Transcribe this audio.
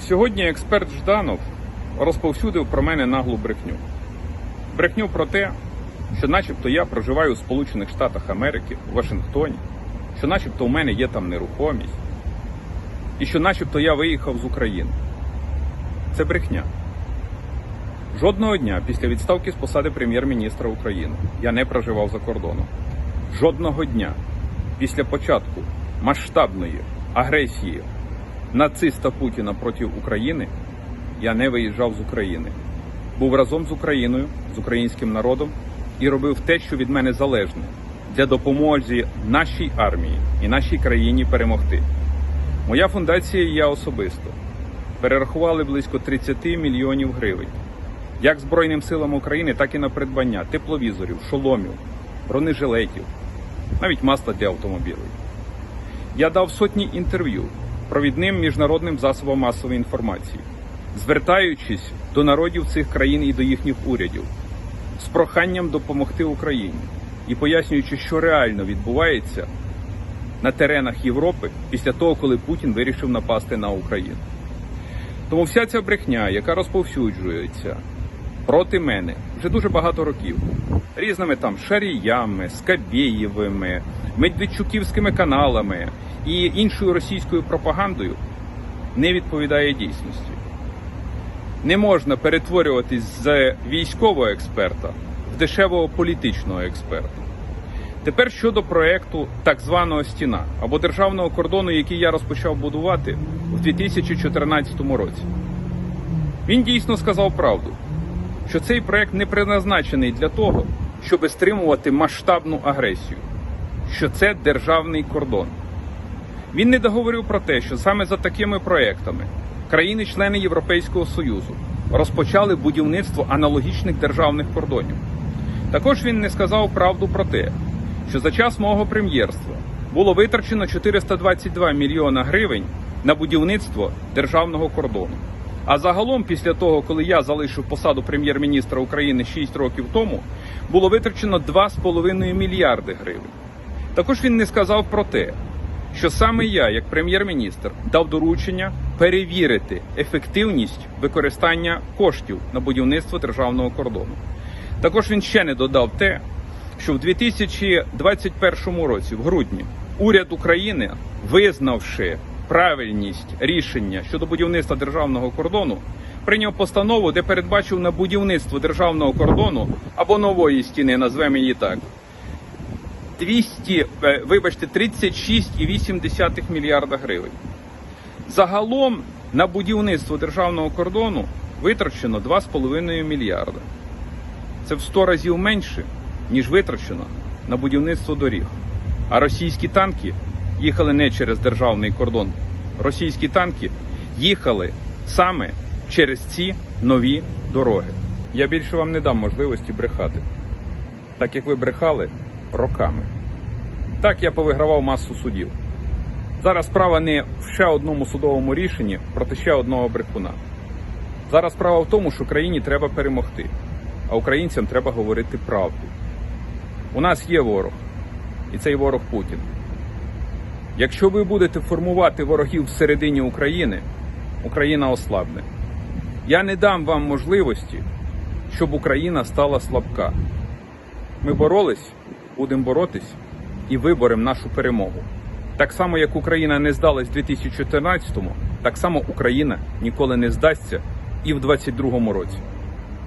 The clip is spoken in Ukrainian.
Сьогодні експерт Жданов розповсюдив про мене наглу брехню. Брехню про те, що начебто я проживаю у Сполучених Штатах Америки, у Вашингтоні, що начебто у мене є там нерухомість, і що начебто я виїхав з України. Це брехня. Жодного дня після відставки з посади прем'єр-міністра України я не проживав за кордоном. Жодного дня після початку масштабної агресії нациста Путіна проти України я не виїжджав з України. Був разом з Україною, з українським народом і робив те, що від мене залежне, для допомоги нашій армії і нашій країні перемогти. Моя фундація і я особисто перерахували близько 30 мільйонів гривень як Збройним силам України, так і на придбання тепловізорів, шоломів, бронежилетів, навіть масла для автомобілів. Я дав сотні інтерв'ю провідним міжнародним засобам масової інформації, звертаючись до народів цих країн і до їхніх урядів з проханням допомогти Україні і пояснюючи, що реально відбувається на теренах Європи після того, коли Путін вирішив напасти на Україну. Тому вся ця брехня, яка розповсюджується проти мене вже дуже багато років, різними там шаріями, скабєєвими, медведчуківськими каналами і іншою російською пропагандою, не відповідає дійсності. Не можна перетворюватись з військового експерта в дешевого політичного експерта. Тепер щодо проекту так званого стіна або державного кордону, який я розпочав будувати у 2014 році. Він дійсно сказав правду, що цей проект не призначений для того, щоб стримувати масштабну агресію, що це державний кордон. Він не договорив про те, що саме за такими проектами країни-члени Європейського Союзу розпочали будівництво аналогічних державних кордонів. Також він не сказав правду про те, що за час мого прем'єрства було витрачено 422 мільйона гривень на будівництво державного кордону. А загалом, після того, коли я залишив посаду прем'єр-міністра України 6 років тому, було витрачено 2,5 мільярди гривень. Також він не сказав про те, що саме я, як прем'єр-міністр, дав доручення перевірити ефективність використання коштів на будівництво державного кордону. Також він ще не додав те, що в 2021 році, в грудні, уряд України, визнавши правильність рішення щодо будівництва державного кордону, прийняв постанову, де передбачив на будівництво державного кордону або нової стіни, назвемо її так. 200, е, вибачте, 36,8 мільярда гривень. Загалом на будівництво державного кордону витрачено 2,5 мільярда. Це в 100 разів менше, ніж витрачено на будівництво доріг. А російські танки їхали не через державний кордон. Російські танки їхали саме через ці нові дороги. Я більше вам не дам можливості брехати, так як ви брехали роками. Так я повигравав масу судів. Зараз справа не в ще одному судовому рішенні проти ще одного брехуна. Зараз справа в тому, що країні треба перемогти, а українцям треба говорити правду. У нас є ворог, і цей ворог Путін. Якщо ви будете формувати ворогів всередині України, Україна ослабне. Я не дам вам можливості, щоб Україна стала слабка. Ми боролись, будемо боротись і виборемо нашу перемогу. Так само, як Україна не здалась в 2014-му, так само Україна ніколи не здасться і в 2022 році.